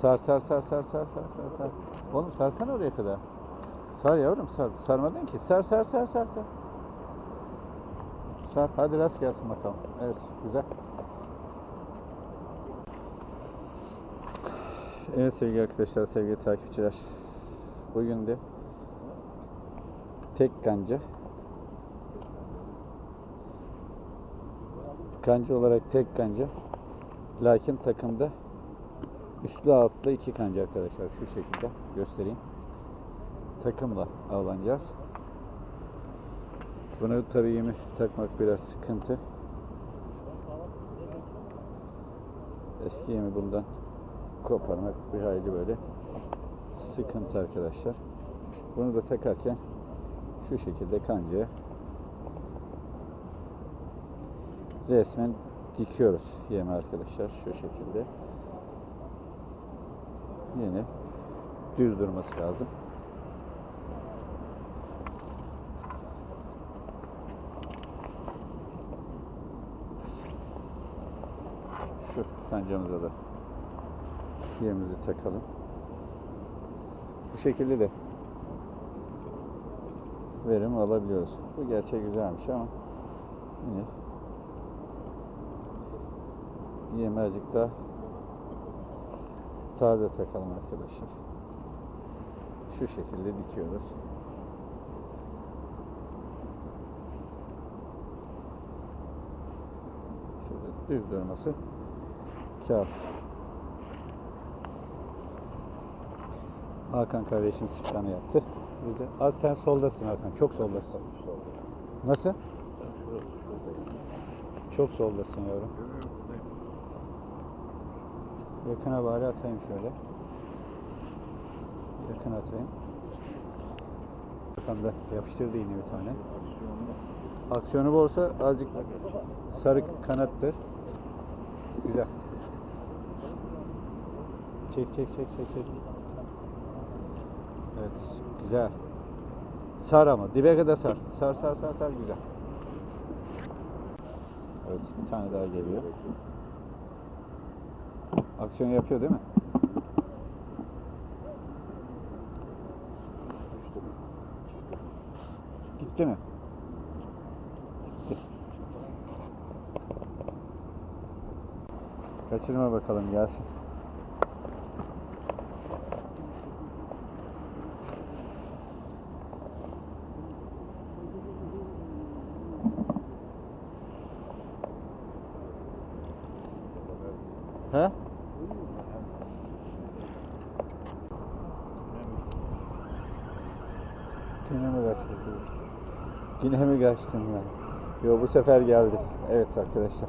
Sar sar sar sar sar sar sar sar. Oğlum sarsana oraya kadar. Sar yavrum sar. Sarmadın ki. Sar sar sar sar sar. Sar. Hadi rast gelsin bakalım. Evet güzel. Evet sevgili arkadaşlar, sevgili takipçiler. Bugün de tek kanca. Kanca olarak tek kanca. Lakin takımda üstlü altlı iki kanca arkadaşlar. Şu şekilde göstereyim. Takımla avlanacağız. Bunu tabii yemi takmak biraz sıkıntı. Eski yemi bundan koparmak bir hayli böyle sıkıntı arkadaşlar. Bunu da takarken şu şekilde kancaya resmen dikiyoruz yemi arkadaşlar şu şekilde. Yine düz durması lazım. Şu kancamıza da yemimizi takalım. Bu şekilde de verim alabiliyoruz. Bu gerçek güzelmiş ama yine yemi azıcık daha taze takalım arkadaşlar. Şu şekilde dikiyoruz. Şurada düz durması kağıt. Hakan kardeşim sıçranı yaptı. Biz de, az sen soldasın Hakan. Çok soldasın. Nasıl? Çok soldasın yavrum. Yakına bari atayım şöyle. Yakın atayım. Hakan da yapıştırdı yine bir tane. Aksiyonu bol olsa azıcık sarı kanattır. Güzel. Çek çek çek çek çek. Evet, güzel. Sar ama, dibe kadar sar. Sar, sar, sar, sar, güzel. Evet, bir tane daha geliyor. Aksiyon yapıyor değil mi? Gitti mi? Gitti. Kaçırma bakalım gelsin. He? Yine mi kaçtın? Yine mi kaçtın ya? Yo bu sefer geldi. Evet arkadaşlar.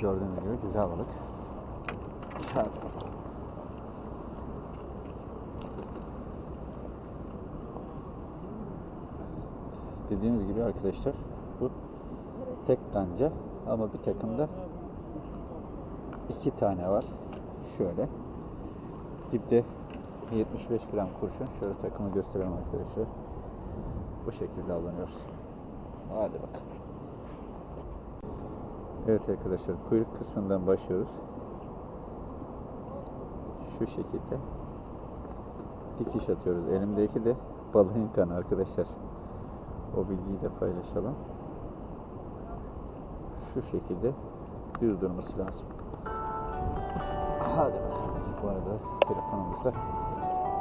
Gördüğünüz gibi güzel balık. Dediğimiz gibi arkadaşlar bu tek kanca ama bir takımda iki tane var. Şöyle. Dipte 75 gram kurşun. Şöyle takımı gösterelim arkadaşlar. Bu şekilde alınıyoruz. Hadi bakalım. Evet arkadaşlar kuyruk kısmından başlıyoruz. Şu şekilde dikiş atıyoruz. Elimdeki de balığın kanı arkadaşlar. O bilgiyi de paylaşalım. Şu şekilde düz durması lazım. Hadi bakalım. Bu arada telefonumuz da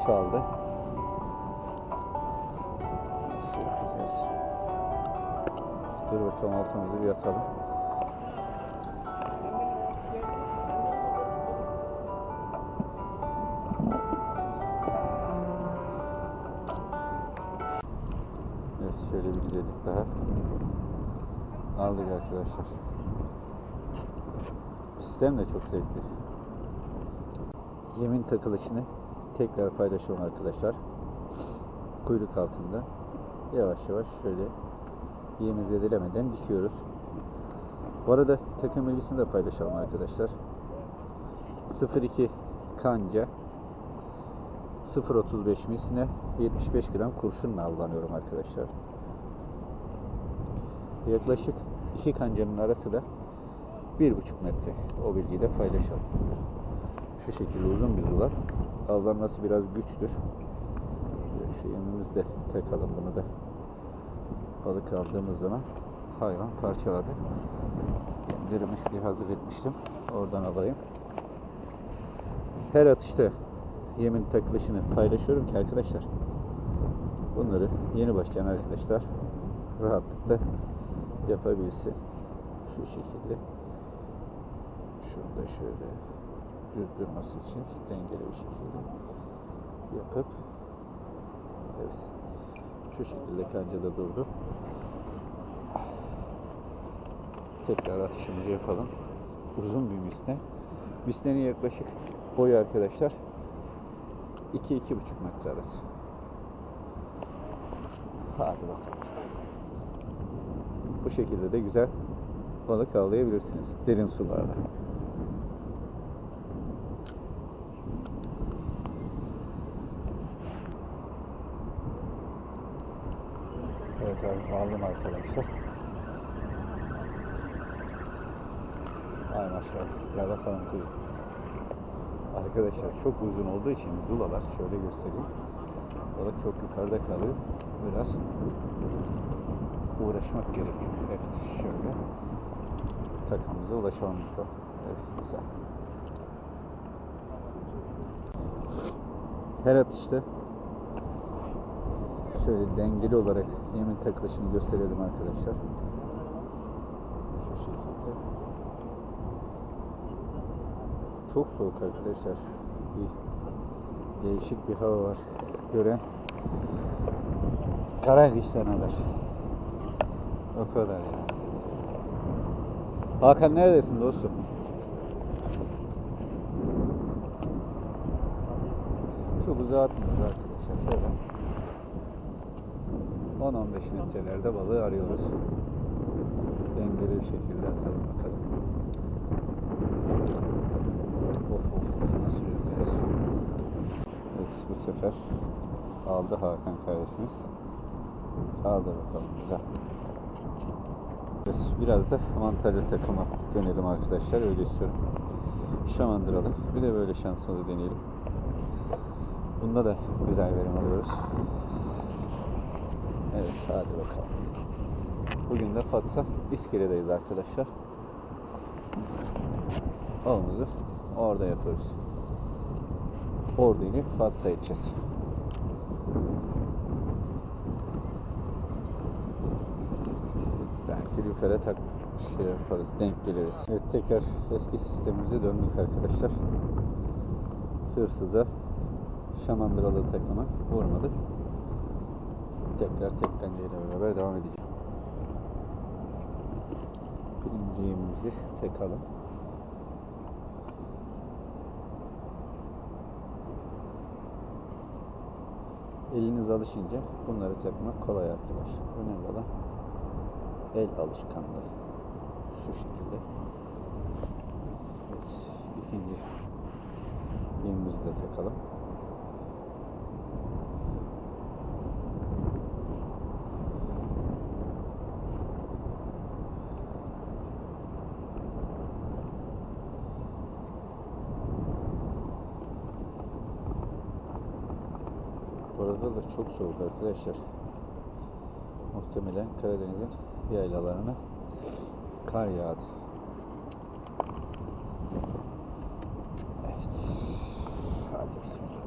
çaldı. Dur bakalım altımızı bir atalım. Evet şöyle bir güzellik daha aldık arkadaşlar. Sistem de çok zevkli. Yemin takılışını tekrar paylaşalım arkadaşlar. Kuyruk altında yavaş yavaş şöyle yemi zedelemeden dikiyoruz. Bu arada takım bilgisini de paylaşalım arkadaşlar. 02 kanca 0.35 misine 75 gram kurşunla avlanıyorum arkadaşlar. Yaklaşık iki kancanın arası da 1.5 metre. O bilgiyi de paylaşalım. şu şekilde uzun bir zula. Avlanması biraz güçtür. Şu yönümüzde takalım bunu da. Balık aldığımız zaman hayvan parçaladı. Yemlerimi şuraya hazır etmiştim. Oradan alayım. Her atışta yemin takılışını paylaşıyorum ki arkadaşlar bunları yeni başlayan arkadaşlar rahatlıkla yapabilsin. Şu şekilde. Şurada şöyle düz durması için dengeli bir şekilde yapıp evet şu şekilde kancada durdu. Tekrar atışımızı yapalım. Uzun bir misne. Misnenin yaklaşık boyu arkadaşlar 2-2,5 metre arası. Hadi bakalım. Bu şekilde de güzel balık avlayabilirsiniz derin sularda. Evet abi aldım arkadaşlar. Ay maşallah. Gel bakalım kuzum. Arkadaşlar çok uzun olduğu için zulalar şöyle göstereyim. Balık çok yukarıda kalıyor. Biraz uğraşmak gerekiyor. Evet şöyle takımımıza ulaşalım bakalım. Evet güzel. Her atışta şöyle dengeli olarak yemin takılışını gösterelim arkadaşlar. Şu şekilde. Çok soğuk arkadaşlar. Bir değişik bir hava var. Gören kara kıştan alır. O kadar yani. Hakan neredesin dostum? Çok uzağa atmıyoruz arkadaşlar. Şöyle 10-15 metrelerde balığı arıyoruz. Dengeli bir şekilde atalım bakalım. Of of of nasıl yüzeceğiz? Evet bu sefer aldı Hakan kardeşimiz. Aldı bakalım güzel. Evet, biraz da mantarlı takıma dönelim arkadaşlar öyle istiyorum. Şamandıralı. Bir de böyle şansımızı deneyelim. Bunda da güzel verim alıyoruz. Evet hadi bakalım. Bugün de Fatsa İskele'deyiz arkadaşlar. Avımızı orada yapıyoruz. Orada inip Fatsa edeceğiz. Belki lüfere tak şey yaparız, denk geliriz. Evet tekrar eski sistemimize döndük arkadaşlar. Hırsıza şamandıralı takımı vurmadık. Tekrar tek kanceyle beraber devam edeceğim. Birinci yemimizi Eliniz alışınca bunları takmak kolay arkadaşlar. Önemli olan el alışkanlığı. Şu şekilde. Evet, ikinci yemimizi de takalım. Bu arada da çok soğuk arkadaşlar. Muhtemelen Karadeniz'in yaylalarına kar yağdı. Evet. Hadi bismillah.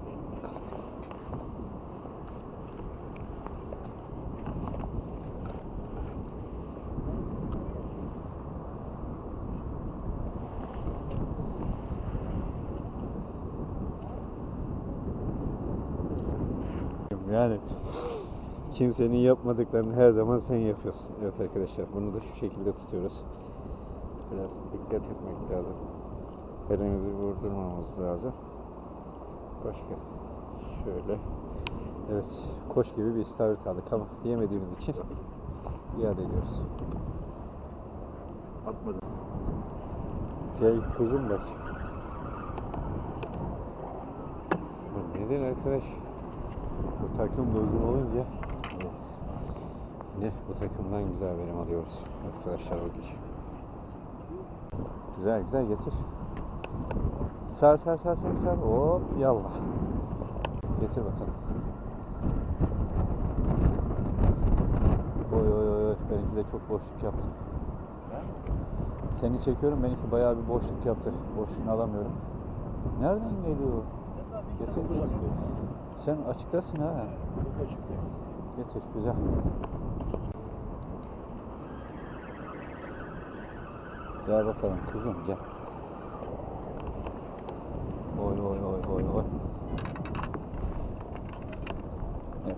Yani kimsenin yapmadıklarını her zaman sen yapıyorsun. Evet arkadaşlar bunu da şu şekilde tutuyoruz. Biraz dikkat etmek lazım. Elimizi vurdurmamamız lazım. Başka şöyle. Evet koş gibi bir istavrit aldık ama yemediğimiz için iade ediyoruz. Atmadım. Şey kuzum bak. Bu Neden arkadaş? Bu takım uzun olunca evet. Yine bu takımdan güzel verim alıyoruz arkadaşlar gece. Güzel güzel getir. Sar sar sar sar sar. Hop yallah. Getir bakalım. Oy oy oy. Benimki de çok boşluk yaptı. Seni çekiyorum. Benimki bayağı bir boşluk yaptı. Boşluğunu alamıyorum. Nereden geliyor? Getir getir. Sen açıktasın ha. Getir güzel. Gel bakalım kuzum gel. Oy oy oy oy oy. Evet.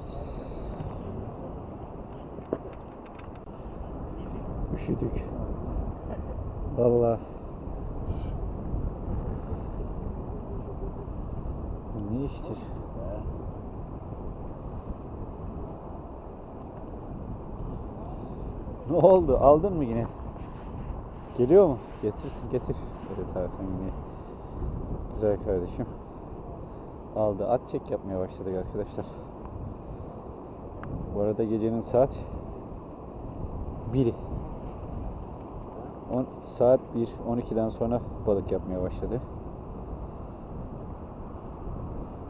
Üşüdük. Vallahi. Ne iştir? Ne oldu? Aldın mı yine? Geliyor mu? Getirsin getir. Evet Hakan yine. Güzel kardeşim. Aldı. At çek yapmaya başladık arkadaşlar. Bu arada gecenin saat 1'i. On, saat 1, 12'den sonra balık yapmaya başladı.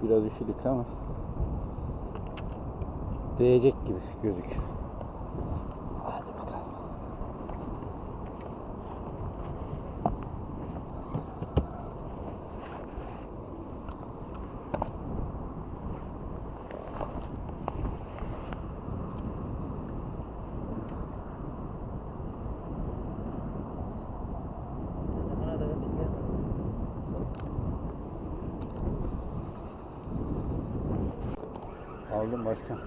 Biraz üşüdük ama değecek gibi gözük. Hadi bakalım. Aldım başkan.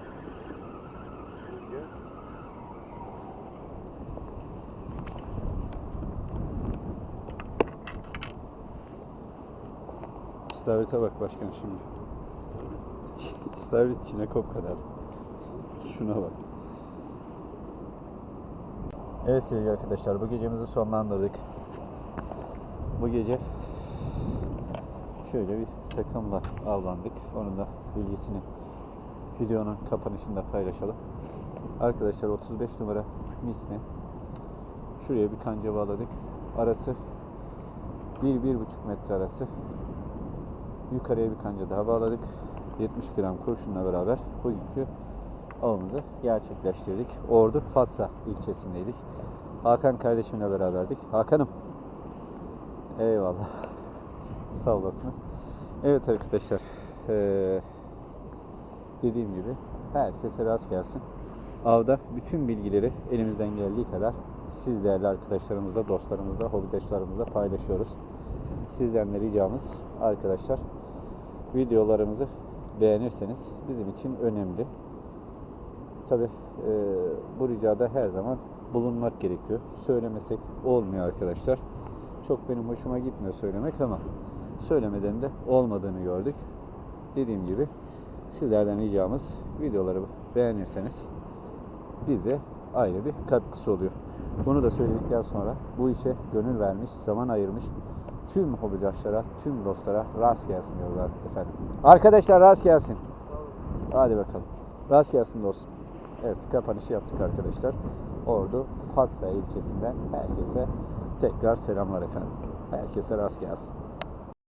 İstavrite bak başkan şimdi. İstavrit çinekop kadar. Şuna bak. Evet sevgili arkadaşlar bu gecemizi sonlandırdık. Bu gece şöyle bir takımla avlandık. Onun da bilgisini videonun kapanışında paylaşalım. Arkadaşlar 35 numara misli. Şuraya bir kanca bağladık. Arası 1-1,5 metre arası. Yukarıya bir kanca daha bağladık. 70 gram kurşunla beraber bugünkü avımızı gerçekleştirdik. Ordu Fatsa ilçesindeydik. Hakan kardeşimle beraberdik. Hakan'ım. Eyvallah. Sağ olasınız. Evet arkadaşlar. Eee dediğim gibi herkese rast gelsin. Avda bütün bilgileri elimizden geldiği kadar siz değerli arkadaşlarımızla, dostlarımızla, hobidaşlarımızla paylaşıyoruz. Sizden de ricamız arkadaşlar videolarımızı beğenirseniz bizim için önemli. Tabi bu ricada her zaman bulunmak gerekiyor. Söylemesek olmuyor arkadaşlar. Çok benim hoşuma gitmiyor söylemek ama söylemeden de olmadığını gördük. Dediğim gibi sizlerden ricamız videoları beğenirseniz bize ayrı bir katkısı oluyor. Bunu da söyledikten sonra bu işe gönül vermiş, zaman ayırmış tüm hobidaşlara, tüm dostlara rast gelsin diyorlar efendim. Arkadaşlar rast gelsin. Hadi bakalım. Rast gelsin dostum. Evet kapanışı yaptık arkadaşlar. Ordu Fatsa ilçesinden herkese tekrar selamlar efendim. Herkese rast gelsin.